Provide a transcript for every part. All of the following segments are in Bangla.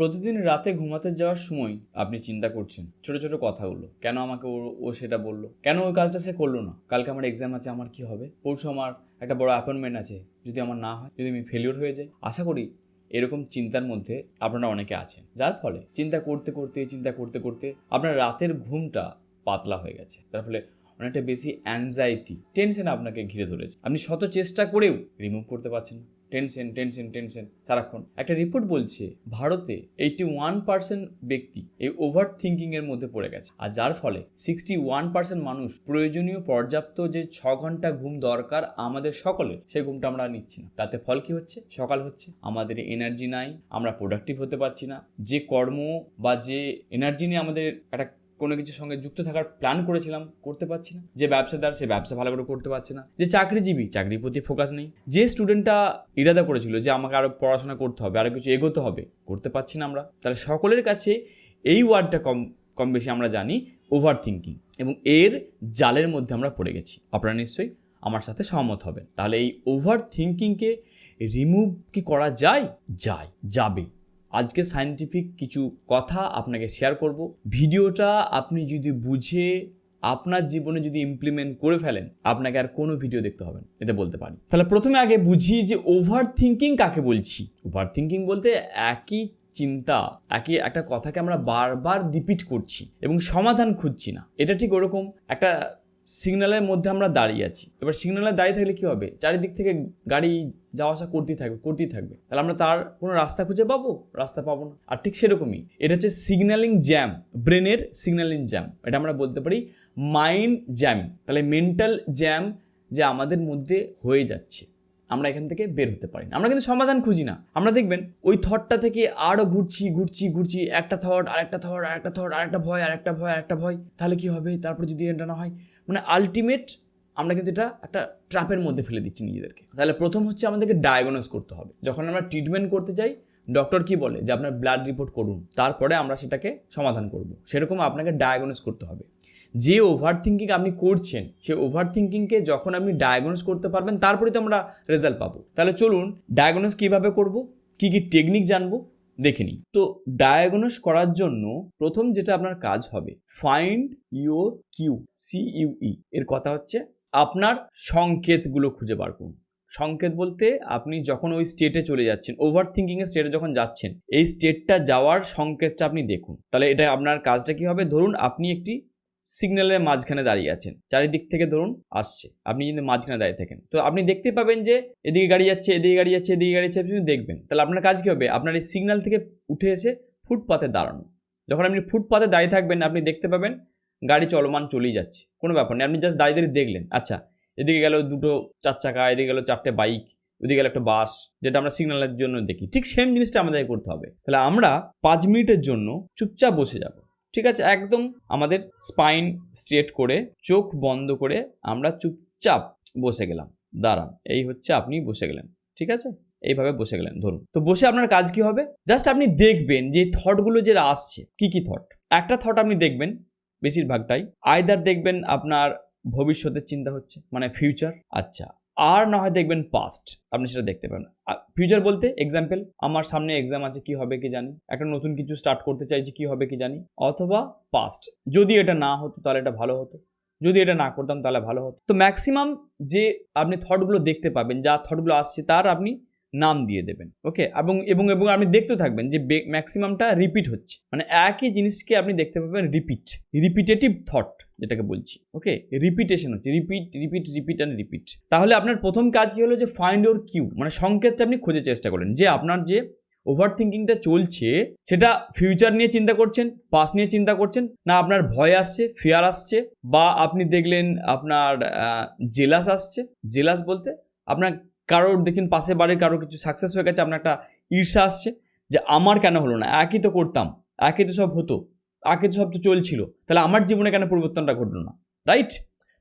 প্রতিদিন রাতে ঘুমাতে যাওয়ার সময় আপনি চিন্তা করছেন, ছোট ছোট কথাগুলো, কেন আমাকে ও ও সেটা বলল? কেন ওই কাজটা সে করল না? কালকে আমার এক্সাম আছে, আমার কি হবে? পরশু আমার একটা বড় অ্যাপয়েন্টমেন্ট আছে, যদি আমার না হয়, যদি আমি ফেলিওর হয়ে যাই। আশা করি এরকম চিন্তার মধ্যে আপনারা অনেকে আছেন, যার ফলে চিন্তা করতে করতে, চিন্তা করতে করতে আপনার রাতের ঘুমটা পাতলা হয়ে গেছে। তার ফলে অনেকটা বেশি অ্যাংজাইটি টেনশন আপনাকে ঘিরে ধরেছে। আপনি শত চেষ্টা করেও রিমুভ করতে পারছেন না। Tension tension tension. সারাক্ষণ একটা রিপোর্ট বলছে, ভারতে এইটি ওয়ান পার্সেন্ট ব্যক্তি এই ওভার থিঙ্কিং এর মধ্যে পড়ে গেছে। আর যার ফলে সিক্সটি ওয়ান পার্সেন্ট মানুষ প্রয়োজনীয় পর্যাপ্ত যে ছ ঘণ্টা ঘুম দরকার আমাদের সকলে সেই ঘুমটা আমরা নিচ্ছি না। তাতে ফল কি হচ্ছে? সকাল হচ্ছে। আমাদের এনার্জি নাই, আমরা প্রোডাক্টিভ হতে পারছি না। যে কর্ম বা যে এনার্জি নিয়ে আমাদের একটা কোনো কিছুর সঙ্গে যুক্ত থাকার প্ল্যান করেছিলাম, করতে পারছি না। যে ব্যবসাদার সে ব্যবসা ভালো করে করতে পারছে না। যে চাকরিজীবী, চাকরির প্রতি ফোকাস নেই। যে স্টুডেন্টটা ইরাদা করেছিল যে আমাকে আরও পড়াশোনা করতে হবে আরও কিছু এগোতে হবে, করতে পারছি না আমরা। তাহলে সকলের কাছে এই ওয়ার্ডটা কম কম বেশি আমরা জানি ওভার থিঙ্কিং এবং এর জালের মধ্যে আমরা পড়ে গেছি। আপনারা নিশ্চয়ই আমার সাথে সহমত হবেন। তাহলে এই ওভার থিঙ্কিংকে রিমুভ কি করা যায়? যায়, যাবে। আজকে সায়েন্টিফিক কিছু কথা আপনাকে শেয়ার করব। ভিডিওটা আপনি যদি বুঝে আপনার জীবনে যদি ইমপ্লিমেন্ট করে ফেলেন, আপনাকে আর কোনো ভিডিও দেখতে হবে না, এটা বলতে পারি। তাহলে প্রথমে আগে বুঝি যে ওভার থিঙ্কিং কাকে বলছি? ওভার থিঙ্কিং বলতে একই চিন্তা, একই একটা কথাকে আমরা বারবার রিপিট করছি এবং সমাধান খুঁজছি না। এটা ঠিক ওরকম। একটা সিগন্যালের মধ্যে আমরা দাঁড়িয়ে আছি। এবার সিগন্যালে দাঁড়িয়ে থাকলে কি হবে? চারিদিক থেকে গাড়ি যাওয়া আসা করতেই থাকবে করতেই থাকবে। তাহলে আমরা তার কোনো রাস্তা খুঁজে পাবো? রাস্তা পাবো না। আর ঠিক সেরকমই, এটা হচ্ছে সিগন্যালিং জ্যাম, ব্রেনের সিগন্যালিং জ্যাম। এটা আমরা বলতে পারি মাইন্ড জ্যাম। তাহলে মেন্টাল জ্যাম যে আমাদের মধ্যে হয়ে যাচ্ছে, আমরা এখান থেকে বের হতে পারি না। আমরা কিন্তু সমাধান খুঁজি না। আমরা দেখবেন, ওই থটটা থেকে আরও ঘুরছি ঘুরছি ঘুরছি, একটা থট আরেকটা থট আর একটা থট আর একটা ভয়, আরেকটা ভয় আর একটা ভয়। তাহলে কি হবে? তারপর যদি এটা না হয় মানে আলটিমেট আমরা কিন্তু এটা একটা ট্র্যাপের মধ্যে ফেলে দিচ্ছি নিজেদেরকে। তাহলে প্রথম হচ্ছে আমাদেরকে ডায়াগনোস করতে হবে। যখন আমরা ট্রিটমেন্ট করতে যাই ডক্টর কি বলে? যে আপনার ব্লাড রিপোর্ট করুন, তারপরে আমরা সেটাকে সমাধান করব। সেরকম আপনাকে ডায়াগনোস করতে হবে। যে ওভার থিঙ্কিং আপনি করছেন সেই ওভার থিঙ্কিংকে যখন আপনি ডায়াগনোস করতে পারবেন তারপরে তো আমরা রেজাল্ট পাবো। তাহলে চলুন ডায়াগনোস কীভাবে করব? কী কী টেকনিক জানব? দেখে নিই। তো ডায়াগনোস করার জন্য প্রথম যেটা আপনার কাজ হবে ফাইন্ড ইউর কিউ সিইউই এর কথা হচ্ছে আপনার সংকেতগুলো খুঁজে বার করুন। সংকেত বলতে আপনি যখন ওই স্টেটে চলে যাচ্ছেন ওভার থিঙ্কিংয়ের স্টেটে যখন যাচ্ছেন, এই স্টেটটা যাওয়ার সংকেতটা আপনি দেখুন। তাহলে এটা আপনার কাজটা কি হবে? ধরুন আপনি একটি সিগন্যালের মাঝখানে দাঁড়িয়ে আছেন। চারিদিক থেকে ধরুন আসছে। আপনি যদি মাঝখানে দাঁড়িয়ে থাকেন। তো আপনি দেখতে পাবেন যে এদিকে গাড়ি যাচ্ছে, এদিকে গাড়ি যাচ্ছে, এদিকে গাড়ি যাচ্ছে, আপনি দেখবেন। তাহলে আপনার কাজ কী হবে? আপনার এই সিগন্যাল থেকে উঠে এসে ফুটপাতে দাঁড়ানো। যখন আপনি ফুটপাতে দাঁড়িয়ে থাকবেন, আপনি দেখতে পাবেন গাড়ি চলমান চলেই যাচ্ছে। কোনো ব্যাপার নেই আপনি জাস্ট দাঁড়িয়ে দাঁড়িয়ে দেখলেন আচ্ছা এদিকে গেল দুটো চার চাকা, এদিকে গেল চারটে বাইক ওদিকে গেল একটা বাস যেটা আমরা সিগন্যালের জন্য দেখি। ঠিক সেম জিনিসটা আমাদের করতে হবে। তাহলে আমরা পাঁচ মিনিটের জন্য চুপচাপ বসে যাব। ঠিক আছে? একদম আমাদের স্পাইন স্ট্রেট করে, চোখ বন্ধ করে আমরা চুপচাপ বসে গেলাম। দাঁড়ান, এই হচ্ছে আপনি বসে গেলেন, ঠিক আছে? এইভাবে বসে গেলেন, ধরুন। তো বসে আপনার কাজ কি হবে? জাস্ট আপনি দেখবেন যে থটগুলো যেটা আসছে, কি কি থট একটা থট আপনি দেখবেন, বেশিরভাগটাই। আয়দার দেখবেন আপনার ভবিষ্যতের চিন্তা হচ্ছে মানে ফিউচার আচ্ছা আর না হয় দেখবেন পাস্ট আপনি সেটা দেখতে পাবেন ফিউচার বলতে এক্সাম্পল আমার সামনে এক্সাম আছে, কি হবে কি জানি। একটা নতুন কিছু স্টার্ট করতে চাইছি, কি হবে কি জানি। অথবা পাস্ট যদি এটা না হতো, তাহলে এটা ভালো হতো। যদি এটা না করতাম, তাহলে ভালো হতো। তো ম্যাক্সিমাম যে আপনি থটগুলো দেখতে পাবেন, যা থটগুলো আসছে, তার আপনি নাম দিয়ে দেবেন। ওকে এবং এবং এবং আপনি দেখতে থাকবেন যে ম্যাক্সিমামটা রিপিট হচ্ছে। মানে একই জিনিসকে আপনি দেখতে পাবেন রিপিট রিপিটেটিভ থট যেটাকে বলছি ওকে রিপিটেশন হচ্ছে repeat repeat repeat and repeat তাহলে আপনার প্রথম কাজ কী হলো যে ফাইন্ড ওর কিউ মানে সংকেতটা আপনি খোঁজে চেষ্টা করেন, যে আপনার যে ওভার থিঙ্কিংটা চলছে, সেটা ফিউচার নিয়ে চিন্তা করছেন পাস নিয়ে চিন্তা করছেন, না আপনার ভয় আসছে ফিয়ার আসছে, বা আপনি দেখলেন আপনার জেলাস আসছে। জেলাস বলতে আপনার কারোর, দেখছেন পাশে বাড়ির কারোর কিছু সাকসেস হয়ে গেছে, আপনার একটা ঈর্ষা আসছে, যে আমার কেন হলো না? একই তো করতাম, একই তো সব হতো। আগে সব তো চলছিল। তাহলে আমার জীবনে কেন পরিবর্তনটা ঘটলো না? রাইট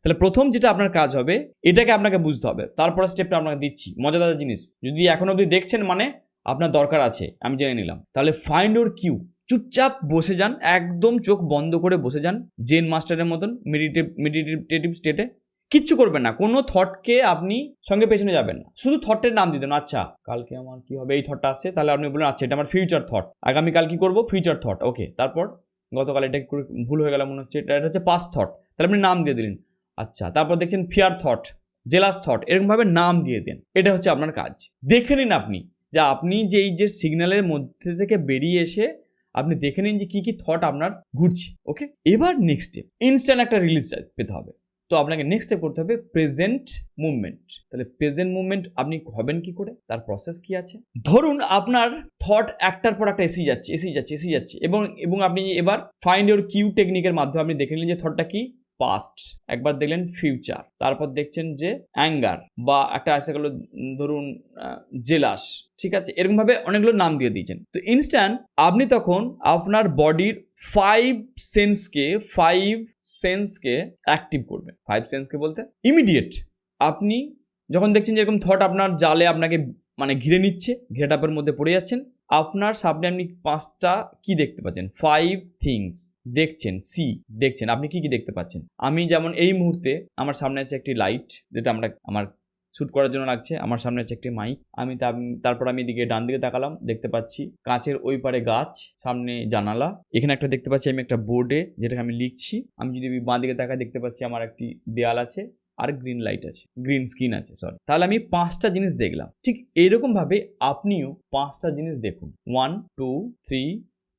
তাহলে প্রথম যেটা আপনার কাজ হবে, এটাকে আপনাকে বুঝতে হবে। তারপরে স্টেপটা আপনাকে দিচ্ছি। মজাদার জিনিস, যদি এখন অবধি দেখছেন মানে আপনার দরকার আছে, আমি জেনে নিলাম। তাহলে ফাইন্ড ওর কিউ চুপচাপ বসে যান, একদম চোখ বন্ধ করে বসে যান জেন মাস্টারের মতন মেডিটেভ মেডিটেটিভ স্টেটে কিচ্ছু করবেন না, কোনো থটকে আপনি সঙ্গে পেছনে যাবেন না। শুধু থটের নাম দিতেন আচ্ছা কালকে আমার কি হবে? এই থটটা আসছে, তাহলে আপনি বলুন আচ্ছা এটা আমার ফিউচার থট আগামীকাল কি করব? ফিউচার থট ওকে তারপর গতকাল এটা ভুল হয়ে গেল, মনে হচ্ছে এটা হচ্ছে পাস থট তাহলে আপনি নাম দিয়ে দিলেন। আচ্ছা তারপর দেখছেন ফিয়ার থট জেলাস থট এরকমভাবে নাম দিয়ে দেন। এটা হচ্ছে আপনার কাজ। দেখে নিন আপনি যে আপনি যে এই যে সিগন্যালের মধ্যে থেকে বেরিয়ে এসে আপনি দেখে নিন যে কী কী থট আপনার ঘুরছে ওকে এবার নেক্সট স্টেপ ইনস্ট্যান্ট একটা রিলিজ পেতে হবে। তো আপনাকে নেক্সট করতে হবে প্রেজেন্ট মুভমেন্ট তাহলে প্রেজেন্ট মুভমেন্ট আপনি হবেন কি করে? তার প্রসেস কি আছে? ধরুন আপনার থট একটার পর একটা এসে যাচ্ছে এসে যাচ্ছে এসে যাচ্ছে এবং এবং আপনি এবার ফাইন্ড ইউর কিউ টেকনিকের মাধ্যমে আপনি দেখে নিলেন যে থটটা কি? পাস্ট একবার দেখলেন ফিউচার তারপর দেখছেন যে অ্যাঙ্গার বা একটা আসে গেল, ধরুন জেলাস ঠিক আছে? এরকমভাবে অনেকগুলো নাম দিয়ে দিয়েছেন। তো ইনস্ট্যান্ট আপনি তখন আপনার বডির ফাইভ সেন্সকে ফাইভ সেন্সকে অ্যাক্টিভ করবেন। ফাইভ সেন্সকে বলতে ইমিডিয়েট আপনি যখন দেখছেন যে এরকম থট আপনার জালে আপনাকে মানে ঘিরে নিচ্ছে ঘেরাটাপের মধ্যে পড়ে যাচ্ছেন আপনার সামনে আপনি পাঁচটা কি দেখতে পাচ্ছেন? ফাইভ থিংস দেখছেন? সি দেখছেন? আপনি কি কি দেখতে পাচ্ছেন? আমি যেমন এই মুহূর্তে আমার সামনে আছে একটি লাইট যেটা আমরা আমার শ্যুট করার জন্য লাগছে। আমার সামনে আছে একটি মাইক আমি তারপর আমি এদিকে ডান দিকে তাকালাম, দেখতে পাচ্ছি কাঁচের ওই পারে গাছ, সামনে জানালা। এখানে একটা দেখতে পাচ্ছি আমি একটা বোর্ডে যেটাকে আমি লিখছি। আমি যদি বাঁ দিকে তাকাই দেখতে পাচ্ছি আমার একটি দেয়াল আছে। আর গ্রিন লাইট আছে গ্রিন স্ক্রিন আছে সরি তাহলে আমি পাঁচটা জিনিস দেখলাম। ঠিক এরকম ভাবে আপনিও পাঁচটা জিনিস দেখুন। One two three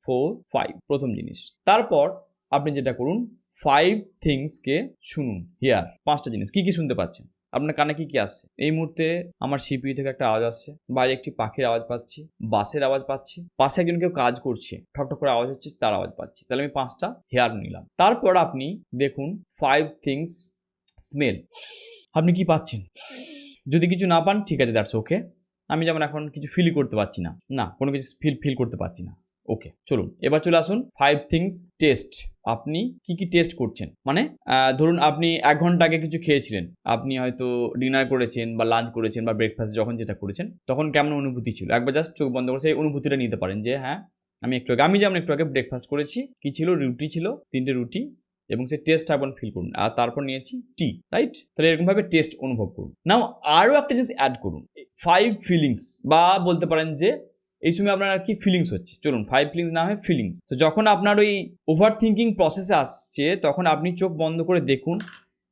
four five প্রথম জিনিস। তারপর আপনি যেটা করুন ফাইভ থিংসকে শুনুন হিয়ার পাঁচটা জিনিস। কি কি শুনতে পাচ্ছেন? আপনার কানে কি কি আসছে? এই মুহূর্তে আমার সিপিইউ থেকে একটা আওয়াজ আসছে, বাইরে একটি পাখির আওয়াজ পাচ্ছি, বাসের আওয়াজ পাচ্ছি, পাশে একজন কেউ কাজ করছে, ঠক ঠক করে আওয়াজ হচ্ছে, তার আওয়াজ পাচ্ছি। তাহলে আমি পাঁচটা হেয়ার নিলাম। তারপর আপনি দেখুন ফাইভ থিংস স্মেল। আপনি কি পাচ্ছেন? যদি কিছু না পান, ঠিক আছে দ্যাটস ওকে আমি যেমন এখন কিছু ফিলই করতে পারছি না। না, কোনো কিছু ফিল ফিল করতে পারছি না। ওকে চলুন। এবার চলে আসুন ফাইভ থিংস টেস্ট আপনি কি কি টেস্ট করছেন? মানে ধরুন আপনি এক ঘণ্টা আগে কিছু খেয়েছিলেন। আপনি হয়তো ডিনার করেছেন বা লাঞ্চ করেছেন বা ব্রেকফাস্ট যখন যেটা করেছেন, তখন কেমন অনুভূতি ছিল? একবার জাস্ট চোখ বন্ধ করে সেই অনুভূতিটা নিতে পারেন যে হ্যাঁ আমি একটু আগে, আমি যেমন একটু আগে ব্রেকফাস্ট করেছি, কি ছিল? রুটি ছিল, তিনটে রুটি এবং সেই টেস্ট আপন ফিল করুন। আর তারপর নিয়েছি টি রাইট তাহলে এরকমভাবে টেস্ট অনুভব করুন। নাও আরও একটা জিনিস অ্যাড করুন। ফাইভ ফিলিংস বা বলতে পারেন যে, এই সময় আপনার আর কি ফিলিংস হচ্ছে। চলুন ফাইভ ফিলিংস না হয় ফিলিংস তো যখন আপনার ওই ওভার থিঙ্কিং প্রসেসে আসছে, তখন আপনি চোখ বন্ধ করে দেখুন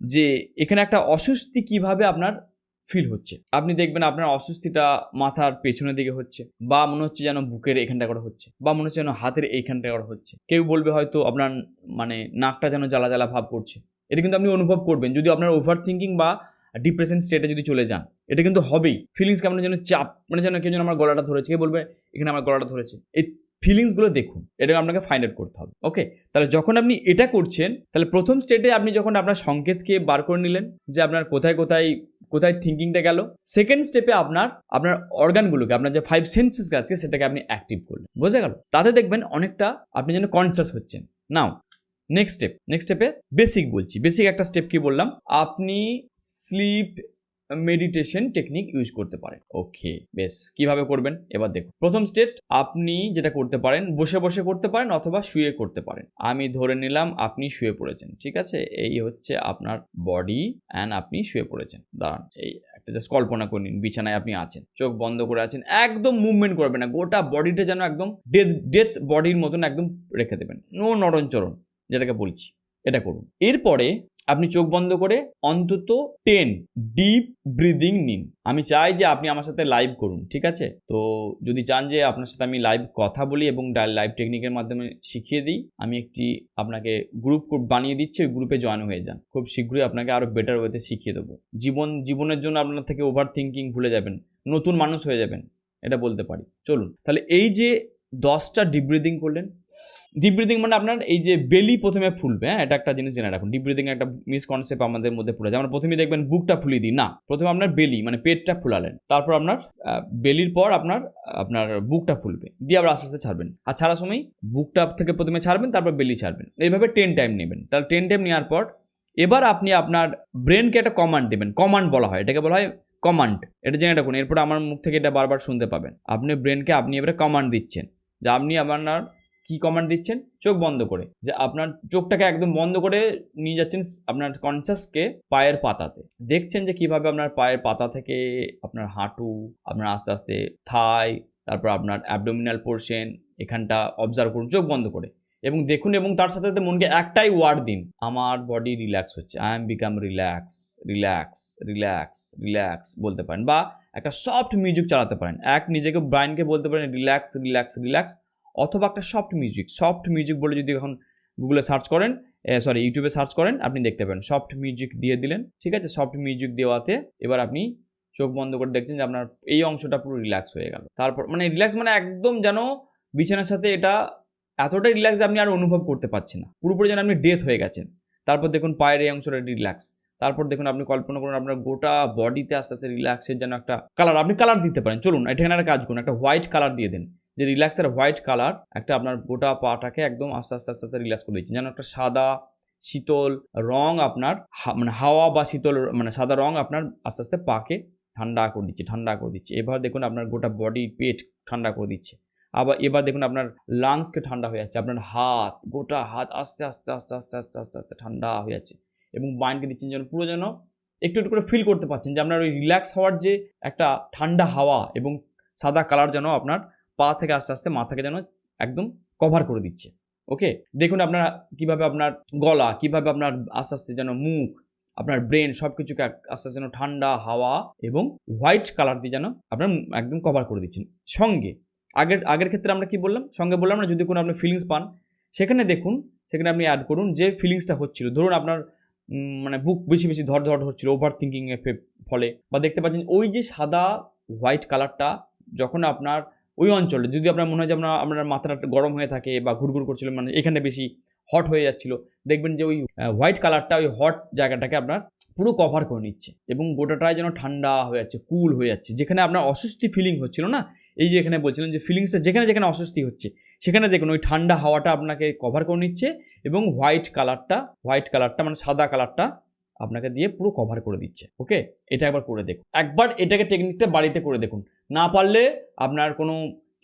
যে, এখানে একটা অস্বস্তি কীভাবে আপনার ফিল হচ্ছে। আপনি দেখবেন আপনার অস্বস্তিটা মাথার পেছনের দিকে হচ্ছে বা মনে হচ্ছে যেন বুকের এখানটা করে হচ্ছে বা মনে হচ্ছে যেন হাতের এইখানটা করে হচ্ছে। কেউ বলবে হয়তো আপনার মানে নাকটা যেন জ্বালা জ্বালা ভাব করছে। এটা কিন্তু আপনি অনুভব করবেন। যদি আপনার ওভার থিঙ্কিং বা ডিপ্রেশন স্টেটে যদি চলে যান, এটা কিন্তু হবেই। ফিলিংস কেমন যেন চাপ মানে যেন কেউ যেন আমার গলাটা ধরেছে কে বলবে, এখানে আমার গলাটা ধরেছে। এই ফিলিংসগুলো দেখুন এটা আপনাকে ফাইন্ড আউট করতে হবে ওকে তাহলে যখন আপনি এটা করছেন, তাহলে প্রথম স্টেটে আপনি যখন আপনার সংকেতকে বার করে নিলেন যে আপনার কোথায় কোথায় কোথায় থিঙ্কিংটা গেল? সেকেন্ড স্টেপে আপনার আপনার অর্গানগুলোকে আপনার যে ফাইভ সেন্সেস আছে, সেটাকে আপনি অ্যাক্টিভ করলেন। বোঝা গেল? তাতে দেখবেন অনেকটা আপনি যেন কনসিয়াস হচ্ছেন। নাও নেক্সট স্টেপ নেক্সট স্টেপে বেসিক বলছি। বেসিক একটা স্টেপ কি বললাম? আপনি স্লিপ মেডিটেশন টেকনিক ইউজ করতে পারেন। ওকে বেশ। কীভাবে করবেন? এবার দেখুন। প্রথম স্টেপ আপনি যেটা করতে পারেন, বসে বসে করতে পারেন অথবা শুয়ে করতে পারেন। আমি ধরে নিলাম আপনি শুয়ে পড়েছেন, ঠিক আছে? এই হচ্ছে আপনার বডি অ্যান্ড আপনি শুয়ে পড়েছেন। দাঁড়ান, এই একটা জাস্ট কল্পনা করে নিন, বিছানায় আপনি আছেন, চোখ বন্ধ করে আছেন, একদম মুভমেন্ট করবেন না, গোটা বডিটা যেন একদম ডেথ ডেথ বডির মতন একদম রেখে দেবেন। নো নরণচরণ যেটাকে বলছি, এটা করুন। এরপরে আপনি চোখ বন্ধ করে অন্তত টেন ডিপ ব্রিদিং নিন। আমি চাই যে আপনি আমার সাথে লাইভ করুন, ঠিক আছে? তো যদি চান যে আপনার সাথে আমি লাইভ কথা বলি এবং লাইভ টেকনিকের মাধ্যমে শিখিয়ে দিই, আমি একটি আপনাকে গ্রুপ বানিয়ে দিচ্ছি, ওই গ্রুপে জয়েন হয়ে যান। খুব শীঘ্রই আপনাকে আরও বেটার ওয়েতে শিখিয়ে দেবো। জীবন, জীবনের জন্য আপনার থেকে ওভার থিঙ্কিং ভুলে যাবেন, নতুন মানুষ হয়ে যাবেন, এটা বলতে পারি। চলুন, তাহলে এই যে দশটা ডিপ ব্রিদিং করলেন ডিপ ব্রিদিং মানে আপনার এই যে বেলি প্রথমে ফুলবে হ্যাঁ এটা একটা জিনিস জেনে রাখুন। ডিপ ব্রিদিং একটা মিসকনসেপ্ট আমাদের মধ্যে পড়ে যায়। আমরা প্রথমে দেখবেন বুকটা ফুলিয়ে দিই। না, প্রথমে আপনার বেলি মানে পেটটা ফুলালেন। তারপর আপনার বেলির পর আপনার আপনার বুকটা ফুলবে। দিয়ে আবার আস্তে আস্তে ছাড়বেন। আর ছাড়ার সময় বুকটা থেকে প্রথমে ছাড়বেন, তারপর বেলি ছাড়বেন। এইভাবে টেন টাইম নেবেন। তাহলে টেন টাইম নেওয়ার পর এবার আপনি আপনার ব্রেনকে একটা কমান্ড দেবেন। কমান্ড বলা হয়। এটাকে বলা হয় কমান্ড এটা জেনে রাখুন। এরপর আমার মুখ থেকে এটা বারবার শুনতে পাবেন। আপনি ব্রেনকে আপনি এবারে কমান্ড দিচ্ছেন। যে আপনি আপনার কি কমান্ড দিচ্ছেন? চোখ বন্ধ করে। যে আপনার চোখটাকে একদম বন্ধ করে নিয়ে যাচ্ছেন আপনার কনসাসকে পায়ের পাতাতে। দেখছেন যে কীভাবে আপনার পায়ের পাতা থেকে আপনার হাঁটু, আপনার আস্তে আস্তে থাই, তারপর আপনার অ্যাবডোমিনাল পোর্শন এখানটা অবজার্ভ করুন, চোখ বন্ধ করে। এবং দেখুন, এবং তার সাথে সাথে মনকে একটাই ওয়ার্ড দিন। আমার বডি রিল্যাক্স হচ্ছে। I am become relax relax relax relax বলতে পারেন। বা একটা সফট মিউজিক চালাতে পারেন। এক নিজেকে ব্রাইনকে বলতে পারেন রিল্যাক্স রিল্যাক্স রিল্যাক্স অথবা একটা সফট মিউজিক সফট মিউজিক বলে যদি এখন গুগলে সার্চ করেন সরি ইউটিউবে সার্চ করেন, আপনি দেখতে পাবেন। সফট মিউজিক দিয়ে দিলেন, ঠিক আছে? সফট মিউজিক দেওয়াতে এবার আপনি চোখ বন্ধ করে দেখছেন যে আপনার এই অংশটা পুরো রিল্যাক্স হয়ে গেল। তারপর মানে রিল্যাক্স মানে একদম যেন বিছানার সাথে এটা এতটাই রিল্যাক্স আপনি আর অনুভব করতে পারছেন না। পুরোপুরি যেন আপনি ডেথ হয়ে গেছেন। তারপর দেখুন পায়ের এই অংশটা রিল্যাক্স তারপর দেখুন আপনি কল্পনা করুন আপনার গোটা বডিতে আস্তে আস্তে রিল্যাক্সের যেন একটা কালার আপনি কালার দিতে পারেন। চলুন একটা কাজ করুন, একটা হোয়াইট কালার দিয়ে দেন। যে রিল্যাক্সের হোয়াইট কালার একটা আপনার গোটা পাটাকে একদম আস্তে আস্তে আস্তে আস্তে রিল্যাক্স করে দিচ্ছে যেন একটা সাদা শীতল রং আপনার মানে হাওয়া বা শীতল মানে সাদা রং আপনার আস্তে আস্তে পাকে ঠান্ডা করে দিচ্ছে, ঠান্ডা করে দিচ্ছে। এবার দেখুন আপনার গোটা বডি পেট ঠান্ডা করে দিচ্ছে। আবার এবার দেখুন আপনার লাংসকে ঠান্ডা হয়ে যাচ্ছে, আপনার হাত, গোটা হাত আস্তে আস্তে আস্তে আস্তে আস্তে আস্তে আস্তে ঠান্ডা হয়ে যাচ্ছে এবং মাইন্ডকে দিচ্ছেন যেন পুরো যেন একটু একটু করে ফিল করতে পারছেন যে আপনার ওই রিল্যাক্স হওয়ার যে একটা ঠান্ডা হাওয়া এবং সাদা কালার যেন আপনার পা থেকে আস্তে আস্তে মাথাকে যেন একদম কভার করে দিচ্ছে। ওকে দেখুন আপনার কীভাবে আপনার গলা, কীভাবে আপনার আস্তে আস্তে যেন মুখ, আপনার ব্রেন সব কিছুকে আস্তে আস্তে যেন ঠান্ডা হাওয়া এবং হোয়াইট কালার দিয়ে যেন আপনার একদম কভার করে দিচ্ছেন। সঙ্গে, আগের আগের ক্ষেত্রে আমরা কি বললাম? সঙ্গে বললাম না, যদি কোনো আপনি ফিলিংস পান, সেখানে দেখুন, সেখানে আপনি অ্যাড করুন যে ফিলিংসটা হচ্ছিল। ধরুন আপনার মানে বুক বেশি বেশি ধর ধর হচ্ছিল ওভার থিঙ্কিং এর ফলে বা দেখতে পাচ্ছেন ওই যে সাদা হোয়াইট কালারটা যখন আপনার ওই অঞ্চলে, যদি আপনার মনে হয় যে আপনার আপনার মাথাটা গরম হয়ে থাকে বা ঘুরঘুর করছিল মানে এখানে বেশি হট হয়ে যাচ্ছিল, দেখবেন যে ওই হোয়াইট কালারটা ওই হট জায়গাটাকে আপনার পুরো কভার করে নিচ্ছে এবং গোটাটাই যেন ঠান্ডা হয়ে যাচ্ছে কুল হয়ে যাচ্ছে। যেখানে আপনার অস্বস্তি ফিলিং হচ্ছিল না, এই যে এখানে বলছিলেন যে ফিলিংসটা যেখানে যেখানে অস্বস্তি হচ্ছে, সেখানে দেখুন ওই ঠান্ডা হাওয়াটা আপনাকে কভার করে নিচ্ছে এবং হোয়াইট কালারটা হোয়াইট কালারটা মানে সাদা কালারটা আপনাকে দিয়ে পুরো কভার করে দিচ্ছে। ওকে এটা একবার করে দেখুন। একবার এটাকে টেকনিকটা বাড়িতে করে দেখুন। না পারলে আপনার কোনো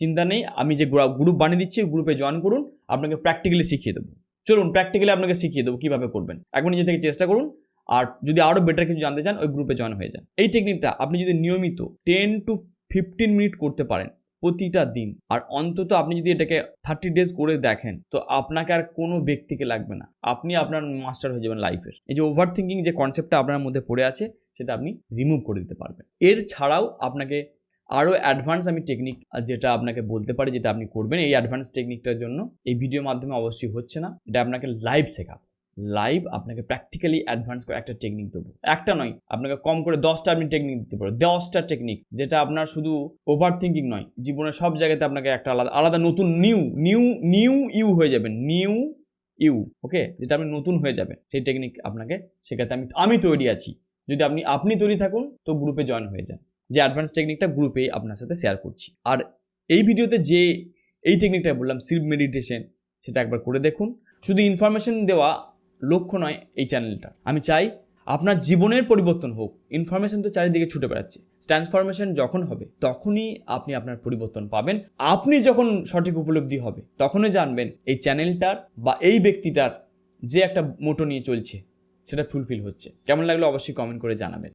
চিন্তা নেই। আমি যে গ্রুপ বানিয়ে দিচ্ছি, গ্রুপে জয়েন করুন। আপনাকে প্র্যাকটিক্যালি শিখিয়ে দেবো। চলুন প্র্যাকটিক্যালি আপনাকে শিখিয়ে দেবো কীভাবে করবেন। এখন নিজে থেকে চেষ্টা করুন। আর যদি আরও বেটার কিছু জানতে চান, ওই গ্রুপে জয়েন হয়ে যান। এই টেকনিকটা আপনি যদি নিয়মিত টেন টু ফিফটিন মিনিট করতে পারেন প্রতিটা দিন, আর অন্তত আপনি যদি এটাকে থার্টি ডেজ করে দেখেন, তো আপনাকে আর কোনো ব্যক্তিকে লাগবে না। আপনি আপনার মাস্টার হয়ে যাবেন লাইফের এই যে ওভার থিঙ্কিং যে কনসেপ্টটা আপনার মধ্যে পড়ে আছে, সেটা আপনি রিমুভ করে দিতে পারবেন। এর ছাড়াও আপনাকে আরও অ্যাডভান্স আমি টেকনিক যেটা আপনাকে বলতে পারি, যেটা আপনি করবেন এই অ্যাডভান্স টেকনিকটার জন্য, এই ভিডিওর মাধ্যমে অবশ্যই হচ্ছে না, এটা আপনাকে লাইভ শেখাবো। লাইভ আপনাকে প্র্যাকটিক্যালি অ্যাডভান্স করে একটা টেকনিক দেবো। একটা নয়, আপনাকে কম করে দশটা আপনি টেকনিক দিতে পারো। দশটা টেকনিক যেটা আপনার শুধু ওভার থিঙ্কিং নয়, জীবনের সব জায়গাতে আপনাকে একটা আলাদা আলাদা নতুন নিউ নিউ নিউ ইউ হয়ে যাবেন। নিউ ইউ ওকে যেটা আপনি নতুন হয়ে যাবেন। সেই টেকনিক আপনাকে শেখাতে আমি আমি তৈরি আছি। যদি আপনি আপনি তৈরি থাকুন, তো গ্রুপে জয়েন হয়ে যান। যে অ্যাডভান্স টেকনিকটা গ্রুপে আপনার সাথে শেয়ার করছি। আর এই ভিডিওতে যে এই টেকনিকটা বললাম সিল্প মেডিটেশন সেটা একবার করে দেখুন। শুধু ইনফরমেশন দেওয়া লক্ষ্য নয় এই চ্যানেলটা আমি চাই আপনার জীবনের পরিবর্তন হোক। ইনফরমেশন তো চারিদিকে ছুটে বেড়াচ্ছে। ট্রান্সফরমেশন যখন হবে, তখনই আপনি আপনার পরিবর্তন পাবেন। আপনি যখন সঠিক উপলব্ধি হবে, তখনই জানবেন এই চ্যানেলটার বা এই ব্যক্তিটার যে একটা মোটো নিয়ে চলছে, সেটা ফুলফিল হচ্ছে। কেমন লাগল অবশ্যই কমেন্ট করে জানাবেন।